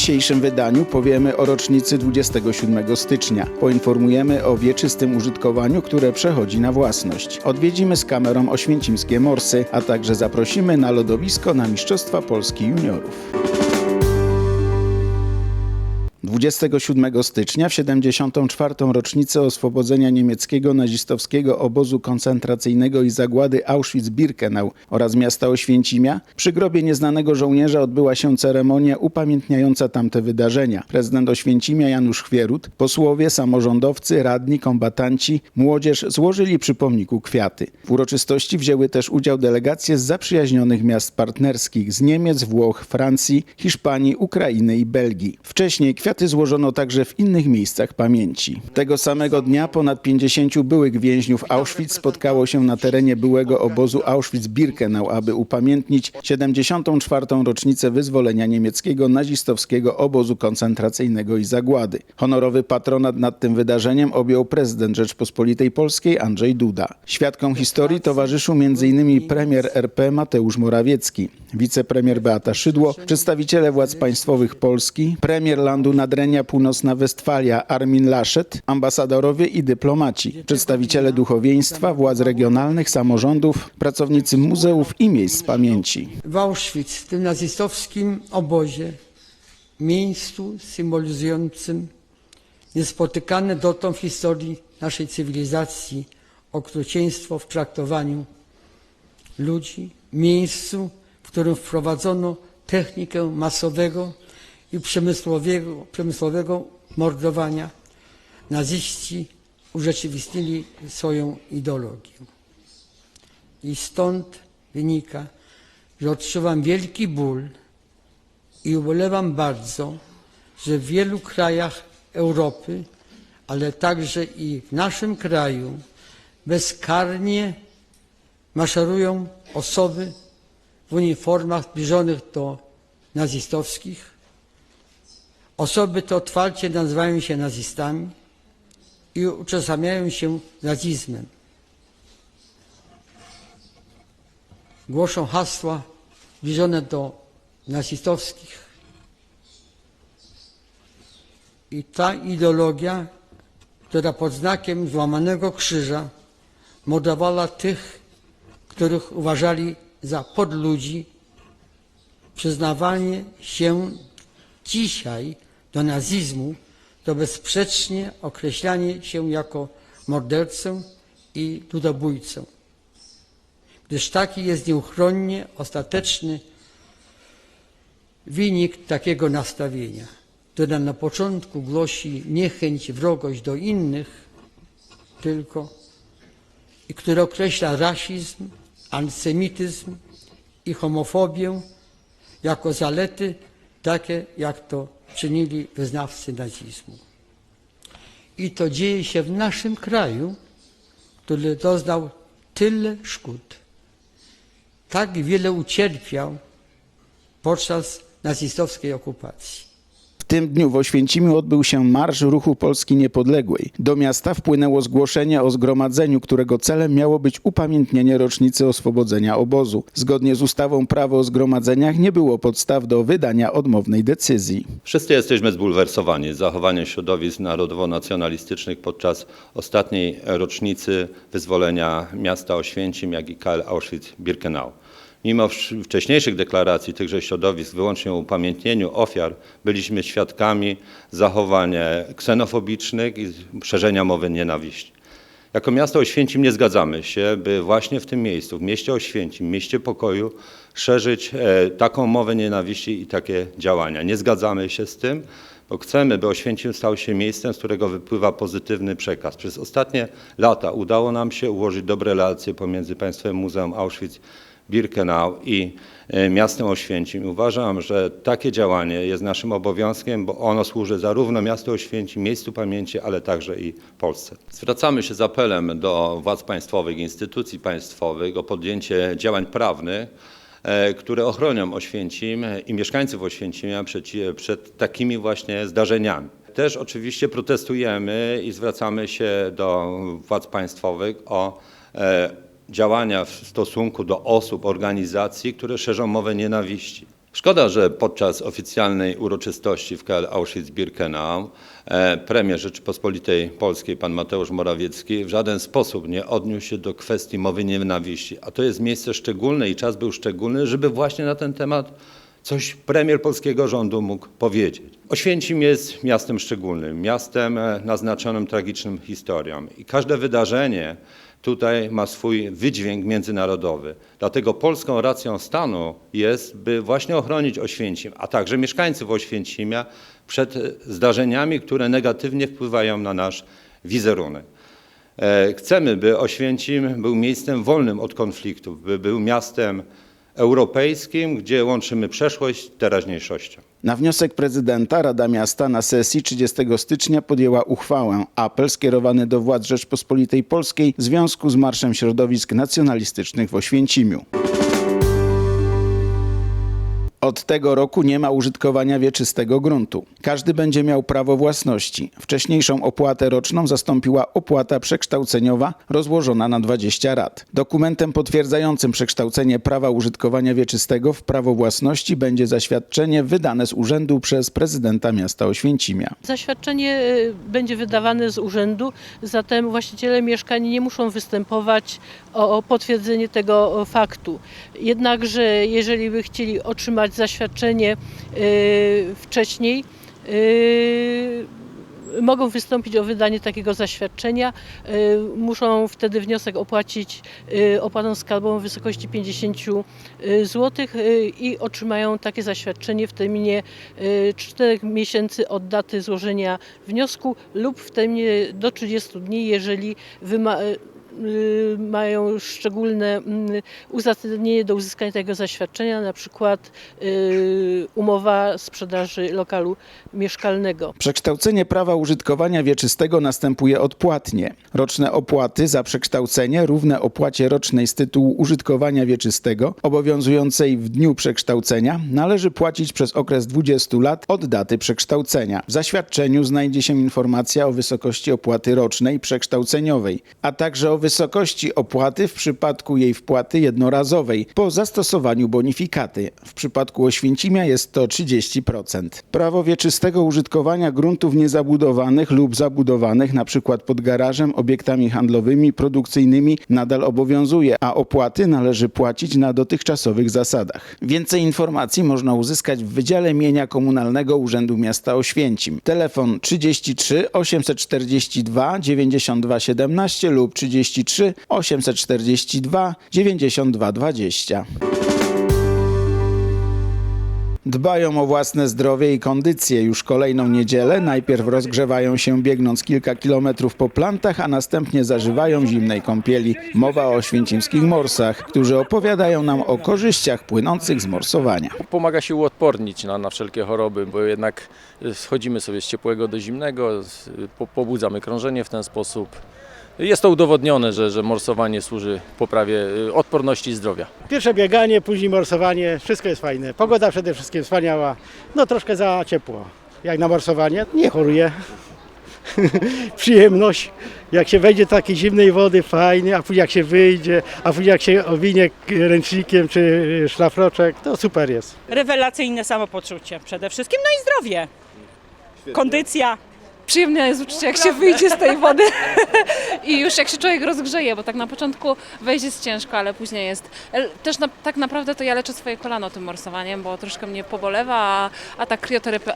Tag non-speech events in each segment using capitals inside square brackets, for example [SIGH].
dzisiejszym wydaniu powiemy o rocznicy 27 stycznia. Poinformujemy o wieczystym użytkowaniu, które przechodzi na własność. Odwiedzimy z kamerą oświęcimskie morsy, a także zaprosimy na lodowisko na Mistrzostwa Polski Juniorów. 27 stycznia w 74. rocznicę oswobodzenia niemieckiego nazistowskiego obozu koncentracyjnego i zagłady Auschwitz-Birkenau oraz miasta Oświęcimia przy grobie nieznanego żołnierza odbyła się ceremonia upamiętniająca tamte wydarzenia. Prezydent Oświęcimia Janusz Chwierut, posłowie, samorządowcy, radni, kombatanci, młodzież złożyli przy pomniku kwiaty. W uroczystości wzięły też udział delegacje z zaprzyjaźnionych miast partnerskich z Niemiec, Włoch, Francji, Hiszpanii, Ukrainy i Belgii. Wcześniej złożono także w innych miejscach pamięci. Tego samego dnia ponad 50 byłych więźniów Auschwitz spotkało się na terenie byłego obozu Auschwitz-Birkenau, aby upamiętnić 74. rocznicę wyzwolenia niemieckiego nazistowskiego obozu koncentracyjnego i zagłady. Honorowy patronat nad tym wydarzeniem objął prezydent Rzeczpospolitej Polskiej Andrzej Duda. Świadkom historii towarzyszył m.in. premier RP Mateusz Morawiecki, wicepremier Beata Szydło, przedstawiciele władz państwowych Polski, premier landu Nadrenia Północna Westfalia Armin Laschet, ambasadorowie i dyplomaci, przedstawiciele duchowieństwa, władz regionalnych, samorządów, pracownicy muzeów i miejsc pamięci. w Auschwitz, w tym nazistowskim obozie, miejscu symbolizującym niespotykane dotąd w historii naszej cywilizacji okrucieństwo w traktowaniu ludzi, miejscu, w którym wprowadzono technikę masowego i przemysłowego, przemysłowego mordowania, naziści urzeczywistnili swoją ideologię. I stąd wynika, że odczuwam wielki ból i ubolewam bardzo, że w wielu krajach Europy, ale także i w naszym kraju bezkarnie maszerują osoby w uniformach zbliżonych do nazistowskich. Osoby te otwarcie nazywają się nazistami i utożsamiają się nazizmem. głoszą hasła zbliżone do nazistowskich. I ta ideologia, która pod znakiem złamanego krzyża mordowała tych, których uważali za podludzi, przyznawanie się dzisiaj do nazizmu to bezsprzecznie określanie się jako mordercę i ludobójcę gdyż taki jest nieuchronnie ostateczny wynik takiego nastawienia, które na początku głosi niechęć, wrogość do innych tylko i które określa rasizm, antysemityzm i homofobię jako zalety takie, jak to czynili wyznawcy nazizmu. I to dzieje się w naszym kraju, który doznał tyle szkód tak wiele ucierpiał podczas nazistowskiej okupacji. Tym dniu w Oświęcimiu odbył się Marsz Ruchu Polski Niepodległej. Do miasta wpłynęło zgłoszenie o zgromadzeniu, którego celem miało być upamiętnienie rocznicy oswobodzenia obozu. Zgodnie z ustawą prawo o zgromadzeniach nie było podstaw do wydania odmownej decyzji. Wszyscy jesteśmy zbulwersowani zachowaniem środowisk narodowo-nacjonalistycznych podczas ostatniej rocznicy wyzwolenia miasta Oświęcim, jak i KL Auschwitz-Birkenau. Mimo wcześniejszych deklaracji tychże środowisk wyłącznie o upamiętnieniu ofiar, byliśmy świadkami zachowań ksenofobicznych i szerzenia mowy nienawiści. Jako miasto Oświęcim nie zgadzamy się, by właśnie w tym miejscu, w mieście Oświęcim, mieście pokoju, szerzyć e, taką mowę nienawiści i takie działania. Nie zgadzamy się z tym, bo chcemy, by Oświęcim stał się miejscem, z którego wypływa pozytywny przekaz. Przez ostatnie lata udało nam się ułożyć dobre relacje pomiędzy Państwowym Muzeum Auschwitz Birkenau i e, miastem Oświęcim. Uważam, że takie działanie jest naszym obowiązkiem, bo ono służy zarówno miastu Oświęcim, miejscu pamięci, ale także i Polsce. Zwracamy się z apelem do władz państwowych, instytucji państwowych o podjęcie działań prawnych, e, które ochronią Oświęcim i mieszkańców Oświęcimia przed, przed takimi właśnie zdarzeniami. Też oczywiście protestujemy i zwracamy się do władz państwowych o e, działania w stosunku do osób, organizacji, które szerzą mowę nienawiści. Szkoda, że podczas oficjalnej uroczystości w KL Auschwitz-Birkenau e, premier Rzeczypospolitej Polskiej, pan Mateusz Morawiecki, w żaden sposób nie odniósł się do kwestii mowy nienawiści. A to jest miejsce szczególne i czas był szczególny, żeby właśnie na ten temat coś premier polskiego rządu mógł powiedzieć. Oświęcim jest miastem szczególnym, miastem e, naznaczonym tragiczną historią i każde wydarzenie tutaj ma swój wydźwięk międzynarodowy. Dlatego polską racją stanu jest, by właśnie ochronić Oświęcim, a także mieszkańców Oświęcimia przed zdarzeniami, które negatywnie wpływają na nasz wizerunek. E, Chcemy, by Oświęcim był miejscem wolnym od konfliktów, by był miastem europejskim, gdzie łączymy przeszłość z teraźniejszością. Na wniosek prezydenta Rada Miasta na sesji 30 stycznia podjęła uchwałę, apel skierowany do władz Rzeczpospolitej Polskiej w związku z Marszem Środowisk Nacjonalistycznych w Oświęcimiu. Od tego roku nie ma użytkowania wieczystego gruntu. Każdy będzie miał prawo własności. Wcześniejszą opłatę roczną zastąpiła opłata przekształceniowa rozłożona na 20 rat. Dokumentem potwierdzającym przekształcenie prawa użytkowania wieczystego w prawo własności będzie zaświadczenie wydane z urzędu przez prezydenta miasta Oświęcimia. Zaświadczenie y, będzie wydawane z urzędu, zatem właściciele mieszkań nie muszą występować o potwierdzenie tego faktu. Jednakże jeżeli by chcieli otrzymać zaświadczenie y, wcześniej, y, mogą wystąpić o wydanie takiego zaświadczenia. Y, Muszą wtedy wniosek opłacić opłatą skarbową w wysokości 50 zł i otrzymają takie zaświadczenie w terminie 4 miesięcy od daty złożenia wniosku lub w terminie do 30 dni, jeżeli mają szczególne mm, uzasadnienie do uzyskania tego zaświadczenia, na przykład y, umowa sprzedaży lokalu mieszkalnego. Przekształcenie prawa użytkowania wieczystego następuje odpłatnie. Roczne opłaty za przekształcenie równe opłacie rocznej z tytułu użytkowania wieczystego obowiązującej w dniu przekształcenia należy płacić przez okres 20 lat od daty przekształcenia. W zaświadczeniu znajdzie się informacja o wysokości opłaty rocznej przekształceniowej, a także o wysokości opłaty w przypadku jej wpłaty jednorazowej po zastosowaniu bonifikaty. W przypadku Oświęcimia jest to 30%. Prawo wieczystego użytkowania gruntów niezabudowanych lub zabudowanych, np. pod garażem, obiektami handlowymi, produkcyjnymi, nadal obowiązuje, a opłaty należy płacić na dotychczasowych zasadach. Więcej informacji można uzyskać w Wydziale Mienia Komunalnego Urzędu Miasta Oświęcim. Telefon 33 842 92 17 lub 33 842 92 20. Dbają o własne zdrowie i kondycję. Już kolejną niedzielę najpierw rozgrzewają się biegnąc kilka kilometrów po plantach, a następnie zażywają zimnej kąpieli. Mowa o święcimskich morsach, którzy opowiadają nam o korzyściach płynących z morsowania. Pomaga się uodpornić na, na wszelkie choroby, bo jednak schodzimy sobie z ciepłego do zimnego, pobudzamy krążenie w ten sposób. Jest to udowodnione, że, że morsowanie służy poprawie y, odporności i zdrowia. Pierwsze bieganie, później morsowanie, wszystko jest fajne. Pogoda przede wszystkim wspaniała. No troszkę za ciepło. Jak na morsowanie, nie choruję. [LAUGHS] Przyjemność. Jak się wejdzie do takiej zimnej wody, fajnie, a później jak się wyjdzie, a później jak się owinie ręcznikiem czy szlafroczek, to super jest. rewelacyjne samopoczucie przede wszystkim, no i zdrowie. Kondycja. Przyjemne jest uczucie, jak się wyjdzie z tej wody [LAUGHS] i już jak się człowiek rozgrzeje, bo tak na początku wejść jest ciężko, ale później jest. Też na, tak naprawdę to ja leczę swoje kolano tym morsowaniem, bo troszkę mnie pobolewa, a, a ta krioterapia,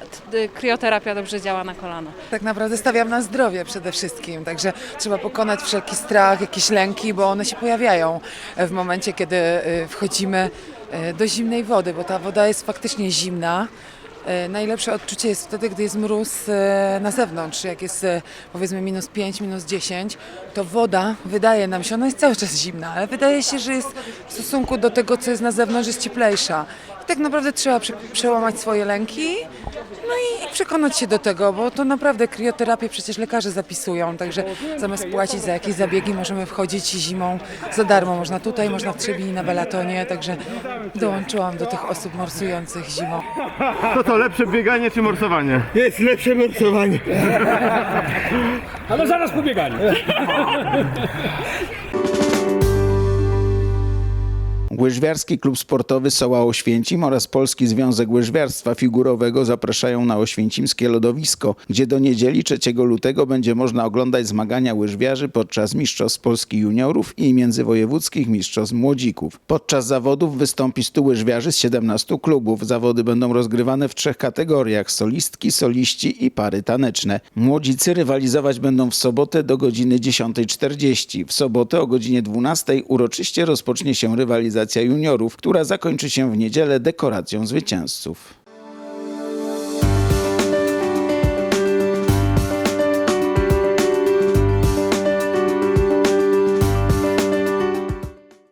krioterapia dobrze działa na kolano. Tak naprawdę stawiam na zdrowie przede wszystkim, także trzeba pokonać wszelki strach, jakieś lęki, bo one się pojawiają w momencie, kiedy y, wchodzimy y, do zimnej wody, bo ta woda jest faktycznie zimna. Y, Najlepsze odczucie jest wtedy, gdy jest mróz y, na zewnątrz, jak jest y, powiedzmy minus 5, minus 10, to woda wydaje nam się, ona jest cały czas zimna, ale wydaje się, że jest w stosunku do tego, co jest na zewnątrz, jest cieplejsza. I tak naprawdę trzeba prze- przełamać swoje lęki, no i, i przekonać się do tego, bo to naprawdę krioterapię przecież lekarze zapisują, także zamiast płacić za jakieś zabiegi możemy wchodzić zimą za darmo. Można tutaj, można w Trzebini na Belatonie, także dołączyłam do tych osób morsujących zimą. To co, lepsze bieganie czy morsowanie? Jest lepsze morsowanie. [LAUGHS] Ale zaraz po bieganiu. [LAUGHS] Łyżwiarski Klub Sportowy Soła Oświęcim oraz Polski Związek Łyżwiarstwa Figurowego zapraszają na oświęcimskie lodowisko, gdzie do niedzieli 3 lutego będzie można oglądać zmagania łyżwiarzy podczas Mistrzostw Polski Juniorów i Międzywojewódzkich Mistrzostw Młodzików. Podczas zawodów wystąpi 100 łyżwiarzy z 17 klubów. Zawody będą rozgrywane w trzech kategoriach: solistki, soliści i pary taneczne. Młodzicy rywalizować będą w sobotę do godziny 10.40. W sobotę o godzinie 12.00 uroczyście rozpocznie się rywalizacja juniorów, która zakończy się w niedzielę dekoracją zwycięzców.